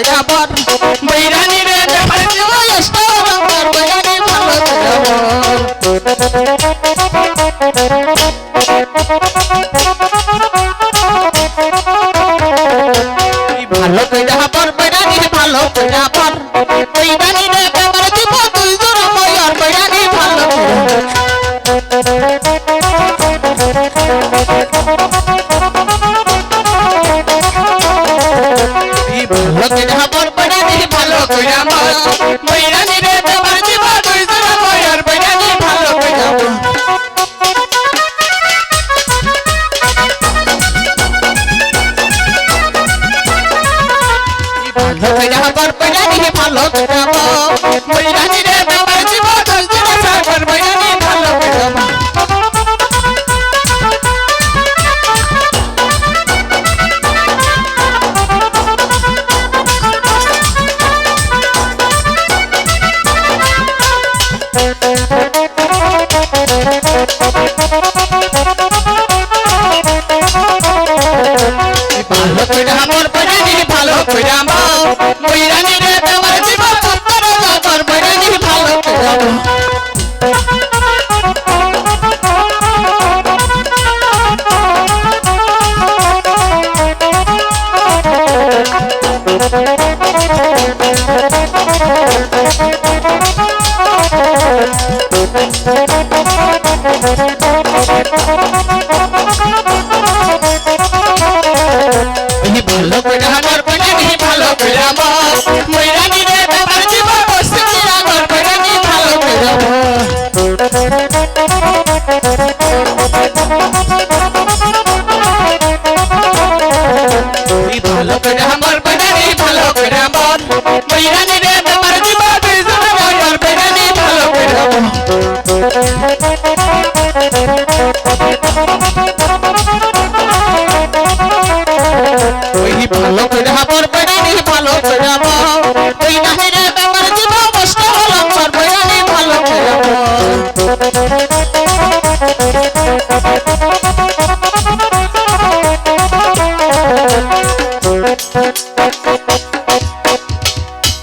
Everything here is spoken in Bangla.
যাবর বৈরানি রে যাবর জীবস্তা বাবার বৈরানি ভারত যাবর ভালো যাবর বৈরানি ভালো যাবর বৈরানি রে হইরা পর পয়লা দিহি পালক ভালো করে আমার ভালো করে আমার। আমার বানানি ভালো করে মন। মইরানি রে তোমার জীবন বিজন আমার বানানি ভালো করে মন। ওই ভালো করে আমার বানানি ভালো করে মন। মইরানি রে তোমার জীবন নষ্ট হলো, আমার বানানি ভালো করে মন।